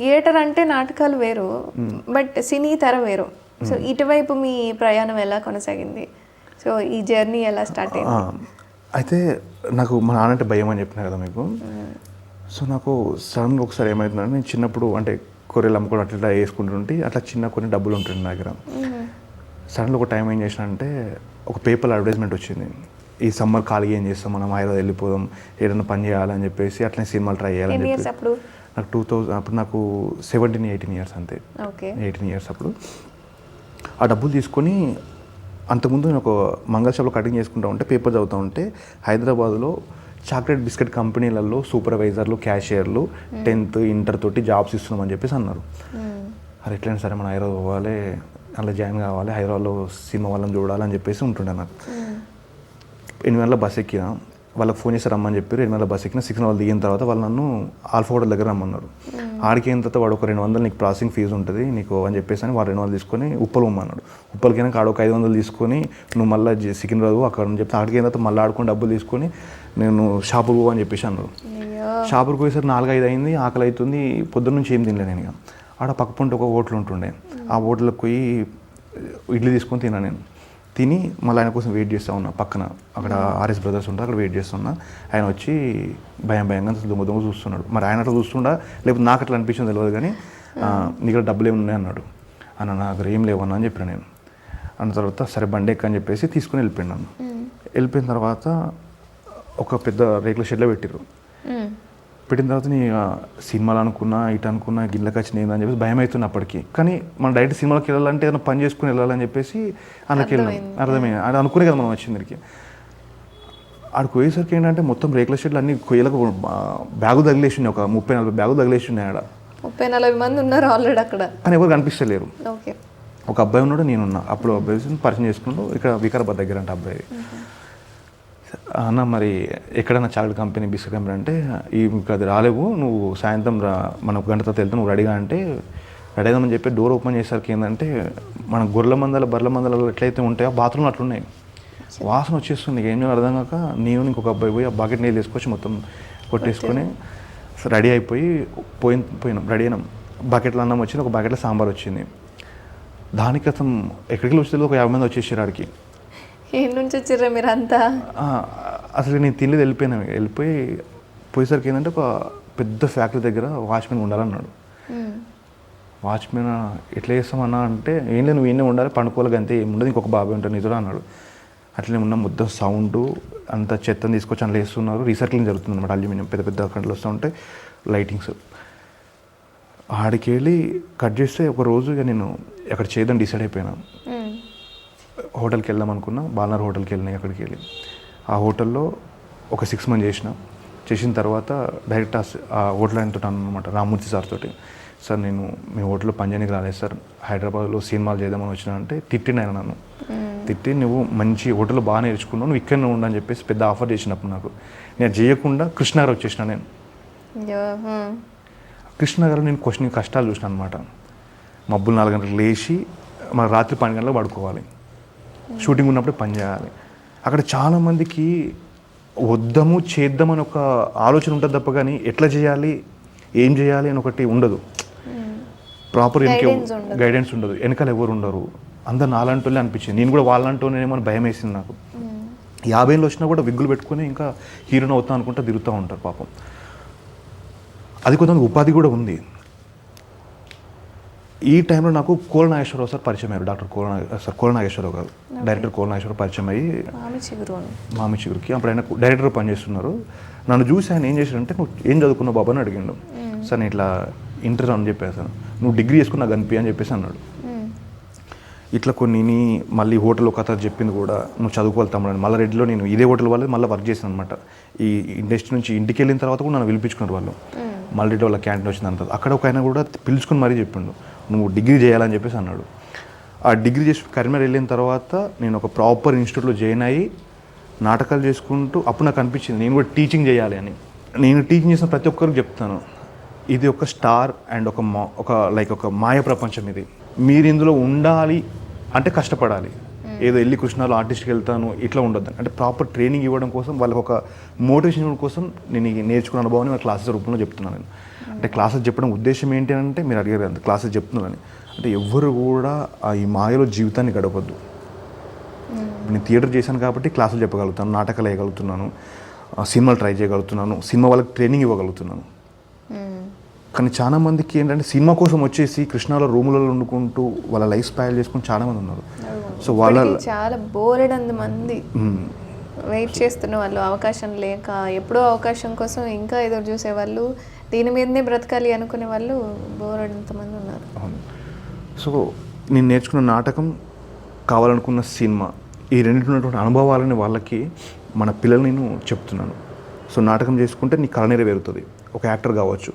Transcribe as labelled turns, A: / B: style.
A: Theatre అంటే నాటకాలు వేరు బట్ సినీ తెర వేరు. సో ఇటువైపు మీ ప్రయాణం ఎలా కొనసాగింది? సో ఈ జర్నీ ఎలా స్టార్ట్ అయింది?
B: అయితే నాకు మా నాన్న అంటే భయం అని చెప్పిన కదా మీకు. సో నాకు సడన్గా ఒకసారి ఏమవుతుందంటే నేను చిన్నప్పుడు అంటే కొర్రెలు అమ్ముకోవడం అట్లా ఇట్లా వేసుకుంటుంటే అట్లా చిన్న కొన్ని డబ్బులు ఉంటుండే నా దగ్గర. సడన్గా ఒక టైం ఏం చేసిన అంటే ఒక పేపర్ అడ్వర్టైజ్మెంట్ వచ్చింది. ఈ సమ్మర్ ఖాళీగా ఏం చేస్తాం మనం హైదరాబాద్ వెళ్ళిపోదాం ఏదైనా పని చేయాలని చెప్పేసి అట్లనే సినిమాలు ట్రై చేయాలని చెప్పి.
A: అప్పుడు?
B: నాకు టూ థౌజండ్ అప్పుడు నాకు సెవెంటీన్ ఎయిటీన్ ఇయర్స్ అంతే. ఎయిటీన్ ఇయర్స్ అప్పుడు. ఆ డబ్బులు తీసుకొని అంతకుముందు నేను ఒక మంగళ షాప్లో కటింగ్ చేసుకుంటా ఉంటే పేపర్ చదువుతూ ఉంటే హైదరాబాద్లో చాక్లెట్ బిస్కెట్ కంపెనీలలో సూపర్వైజర్లు క్యాషియర్లు టెన్త్ ఇంటర్ తోటి జాబ్స్ ఇస్తున్నామని చెప్పేసి అన్నారు. అది ఎట్లయినా సరే మన హైదరాబాద్ పోవాలి అలా జాయిన్ కావాలి హైదరాబాద్లో సినిమా వాళ్ళని చూడాలని చెప్పేసి ఉంటుండే నాకు. ఎనిమిది గంటల బస్ ఎక్కిన వాళ్ళకి ఫోన్ చేసి రమ్మని చెప్పారు. ఎనిమిది బస్ ఎక్కిన సిక్స్ వాళ్ళు దిగిన తర్వాత వాళ్ళు నన్ను ఆల్ఫా హోటల్ దగ్గర రమ్మన్నారు. ఆడికి అయిన తర్వాత వాడు ఒక రెండు వందలు నీకు ప్రాసెసింగ్ ఫీజు ఉంటుంది నీకు అని చెప్పేసి అని వాడు రెండు వందలు తీసుకొని ఉప్పలు ఉమ్మన్నాడు ఉప్పలకైనా ఆడ ఒక ఐదు వందలు తీసుకొని నువ్వు మళ్ళీ సికింద్రాబాద్ అక్కడ నుంచి చెప్తే ఆడికి అయిన తర్వాత మళ్ళీ ఆడుకొని డబ్బులు తీసుకొని నేను షాపుకు పో అని చెప్పేసి
A: అయ్యో.
B: షాపుకి పోయేసరికి నాలుగు ఐదు అయింది ఆకలి అవుతుంది పొద్దున్న నుంచి ఏం తినలేదు నేను ఇక. ఆడ పక్క పొంటి ఒక హోటల్ ఉంటుండే. ఆ హోటల్కి పోయి ఇడ్లీ తీసుకొని తిన్నా నేను. తిని మళ్ళీ ఆయన కోసం వెయిట్ చేస్తూ ఉన్నా. పక్కన అక్కడ ఆర్ఎస్ బ్రదర్స్ ఉంటారు అక్కడ వెయిట్ చేస్తున్నా ఆయన వచ్చి భయం భయంగా దొంగ దొంగ చూస్తున్నాడు. మరి ఆయన అట్లా చూస్తుండా? లేకపోతే నాకు అట్లా అనిపించింది తెలియదు కానీ ఆ, నీ దగ్గర డబ్బులు ఏమి ఉన్నాయి? అన్నాడు. అన్న నా దగ్గర ఏం లేవన్నా అని చెప్పిన నేను. అన్న తర్వాత సరే బండి ఎక్క అని చెప్పేసి తీసుకుని వెళ్ళిపోయాను నన్ను వెళ్ళిపోయిన తర్వాత ఒక పెద్ద రేకుల షెడ్లో పెట్టిర్రు.
A: మ్మ్.
B: పెట్టిన తర్వాత నీ సినిమాలు అనుకున్నా ఇటు అనుకున్నా గిళ్ళకి వచ్చిన ఏందని చెప్పేసి భయం అవుతుంది అప్పటికి. కానీ మనం డైరెక్ట్ సినిమాకి వెళ్ళాలంటే ఏదైనా పని చేసుకుని వెళ్ళాలని చెప్పేసి అందులోకి వెళ్ళాం అర్థమైంది. అది అనుకునే కదా మనం వచ్చింది దీనికి ఆడికి పోయేసరికి ఏంటంటే మొత్తం రేకుల షెడ్లు అన్ని కొయ్యలకు బ్యాగు తగిలేసి ఒక ముప్పై నలభై బ్యాగు తగిలేసి ఉన్నాయి ఆడ.
A: ముప్పై నలభై మంది ఉన్నారు ఆల్రెడీ అక్కడ.
B: కానీ ఎవరు కనిపిస్తలేరు.
A: ఓకే.
B: ఒక అబ్బాయి ఉన్నాడు నేనున్నా. అప్పుడు అబ్బాయి పరిచయం చేసుకుంటూ ఇక్కడ వికారాబాద్ దగ్గర అంటే అబ్బాయి. అన్న మరి ఎక్కడన్నా చాక్లెట్ కంపెనీ బిస్కెట్ కంపెనీ అంటే ఈ అది రాలేవు నువ్వు సాయంత్రం రా మన గంట తర్వాత వెళ్తే నువ్వు రెడీగా అంటే రెడీ అయిదామని చెప్పి డోర్ ఓపెన్ చేసరికి ఏంటంటే మన గొర్రెల మందల బర్రెల మందలలో ఎట్లయితే ఉంటాయో బాత్రూమ్లు అట్లున్నాయి. వాసన వచ్చేస్తుంది ఏం అర్థం కాక నేను ఇంకొక అబ్బాయి పోయి ఆ బకెట్ నీళ్ళు తీసుకొచ్చి మొత్తం కొట్టేసుకొని రెడీ అయిపోయి పోయి పోయినాం రెడీ అయినాం. బకెట్లో అన్నం వచ్చింది ఒక బకెట్లో సాంబార్ వచ్చింది. దానికోసం అతను ఎక్కడికి వచ్చేది? ఒక యాభై మంది వచ్చేసారు ఆడికి.
A: ఏ నుంచి వచ్చిర్రా మీరు అంతా
B: ఆ, అసలు నేను తినలేదు వెళ్ళిపోయినా వెళ్ళిపోయి పోయేసరికి ఏంటంటే ఒక పెద్ద ఫ్యాక్టరీ దగ్గర వాచ్మెన్ ఉండాలన్నాడు. వాచ్మెన్ ఎట్లా చేస్తామన్నా అంటే ఏం లేదు నువ్వు ఏం ఉండాలి పండుకోవాలి అంతే ఏం ఉండదు ఇంకొక బాబాయ్ ఉంటాడు నిజుడు అన్నాడు. అట్లనే ఉన్న మొత్తం సౌండ్ అంత చెత్తని తీసుకొచ్చి అందులో వేస్తున్నారు. రీసైక్లింగ్ జరుగుతుంది అనమాట అల్యూమినియం పెద్ద పెద్ద కంటలు వస్తూ ఉంటాయి లైటింగ్స్. ఆడికి వెళ్ళి కట్ చేస్తే ఒక రోజు ఇక నేను అక్కడ చేద్దాం డిసైడ్ అయిపోయినా. హోటల్కి వెళ్దాం అనుకున్నా బాలనర్ హోటల్కి వెళ్ళినాయి అక్కడికి వెళ్ళి ఆ హోటల్లో ఒక సిక్స్ మంత్ చేసిన. చేసిన తర్వాత డైరెక్ట్ ఆ హోటల్ తోటి అనమాట రామ్మూర్తి సార్ తోటి. సార్ నేను మీ హోటల్లో పనిచేయడానికి రాలేదు సార్. హైదరాబాద్లో సినిమాలు చేద్దామని వచ్చిన అంటే తిట్టిన ఆయన నన్ను. తిట్టి నువ్వు మంచి హోటల్లో బాగా నేర్చుకున్నావు నువ్వు ఇక్కడనే ఉండని చెప్పేసి పెద్ద ఆఫర్ చేసినప్పుడు నాకు. నేను చేయకుండా కృష్ణాగారు వచ్చేసిన నేను. కృష్ణనగర్ నేను క్వశ్చన్ కష్టాలు చూసిన అనమాట మబ్బులు నాలుగు గంటలకు లేచి మన రాత్రి పన్నెండు గంటలకు పడుకోవాలి. షూటింగ్ ఉన్నప్పుడు పని చేయాలి. అక్కడ చాలామందికి వద్దాము చేద్దామని ఒక ఆలోచన ఉంటుంది తప్ప కానీ ఎట్లా చేయాలి ఏం చేయాలి అని ఒకటి ఉండదు. ప్రాపర్
A: ఉండదు.
B: గైడెన్స్ ఉండదు. వెనకాల ఎవరు ఉండరు. అందరు నాలంటోళ్ళే అనిపించింది. నేను కూడా వాళ్ళంటోనేమో భయం వేసింది నాకు. యాభైలో వచ్చినా కూడా విగ్గులు పెట్టుకుని ఇంకా హీరోని అవుతా అనుకుంటా తిరుగుతూ ఉంటారు పాపం. అది కొంతమంది ఉపాధి కూడా ఉంది. ఈ టైంలో నాకు కోల నాగేశ్వరరావు సార్ పరిచయం అయ్యారు. Doctor Kola sir Kola Nageswara Rao garu director Kola Nageswararao పరిచయం అయ్యి
A: మామి
B: చిగురికి అప్పుడు ఆయన డైరెక్టర్ పనిచేస్తున్నారు. నన్ను చూసి ఆయన ఏం చేశారంటే నువ్వు ఏం చదువుకున్నావు బాబు? అని అడిగిండు. సార్ నేను ఇట్లా ఇంటర్ అని చెప్పేసాను నువ్వు డిగ్రీ చేసుకుని నాకు కనిపి అని చెప్పేసి అన్నాడు. ఇట్లా కొన్ని మళ్ళీ హోటల్ కథ చెప్పింది కూడా నువ్వు చదువుకోవాలి తమ్ముడు అని. మళ్ళీ రెడ్డిలో నేను ఇదే హోటల్ వాళ్ళు మళ్ళీ వర్క్ చేశాను అనమాట ఈ ఇండస్ట్రీ నుంచి ఇంటికి వెళ్ళిన తర్వాత కూడా నన్ను పిలిపించుకున్నారు వాళ్ళు. మళ్ళీ వాళ్ళ క్యాంటీన్ వచ్చింది అంటారు. అక్కడ ఒక ఆయన కూడా పిలుచుకుని మరీ చెప్పిండు. నువ్వు డిగ్రీ చేయాలని చెప్పేసి అన్నాడు. ఆ డిగ్రీ చేసి కరీంనగర్ వెళ్ళిన తర్వాత నేను ఒక ప్రాపర్ ఇన్స్టిట్యూట్లో జాయిన్ అయ్యి నాటకాలు చేసుకుంటూ అప్పుడు నాకు అనిపించింది నేను కూడా టీచింగ్ చేయాలి అని. నేను టీచింగ్ చేసిన ప్రతి ఒక్కరికి చెప్తాను. ఇది ఒక స్టార్ అండ్ ఒక మా ఒక లైక్ ఒక మాయ ప్రపంచం ఇది. మీరు ఇందులో ఉండాలి అంటే కష్టపడాలి. ఏదో వెళ్ళి కృష్ణాలో ఆర్టిస్ట్కి వెళ్తాను ఇట్లా ఉండొద్దు అంటే ప్రాపర్ ట్రైనింగ్ ఇవ్వడం కోసం వాళ్ళకి ఒక మోటివేషన్ కోసం నేను నేర్చుకున్న అనుభవాన్ని వాళ్ళ క్లాసెస్ రూపంలో చెప్తున్నాను నేను. అంటే క్లాసెస్ చెప్పడం ఉద్దేశం ఏంటి అంటే మీరు అడిగారు అంత క్లాసెస్ చెప్తున్నానని అంటే ఎవ్వరు కూడా ఆ ఈ మాయలో జీవితాన్ని గడపద్దు. నేను థియేటర్ చేశాను కాబట్టి క్లాసులు చెప్పగలుగుతాను నాటకాలు వేయగలుగుతున్నాను ఆ, సినిమాలు ట్రై చేయగలుగుతున్నాను సినిమా వాళ్ళకి ట్రైనింగ్ ఇవ్వగలుగుతున్నాను. కానీ చాలా మందికి ఏంటంటే సినిమా కోసం వచ్చేసి కృష్ణాలో రూములలో వండుకుంటూ వాళ్ళ లైఫ్ స్పాయిల్ చేసుకుని చాలా మంది ఉన్నారు. సో వాళ్ళ
A: చాలా బోలెడంత మంది. వెయిట్ చేస్తున్న వాళ్ళు అవకాశం లేక ఎప్పుడో అవకాశం కోసం ఇంకా ఎదురు చూసే వాళ్ళు దీని మీదనే బ్రతకాలి అనుకునే వాళ్ళు బోలెడంత మంది ఉన్నారు.
B: సో నేను నేర్చుకున్న నాటకం కావాలనుకున్న సినిమా ఈ రెండింటి ఉన్నటువంటి అనుభవాలని వాళ్ళకి మన పిల్లల్ని నేను చెప్తున్నాను. సో నాటకం చేసుకుంటే నీ కళ నెరవేరుతుంది. ఒక యాక్టర్ కావచ్చు.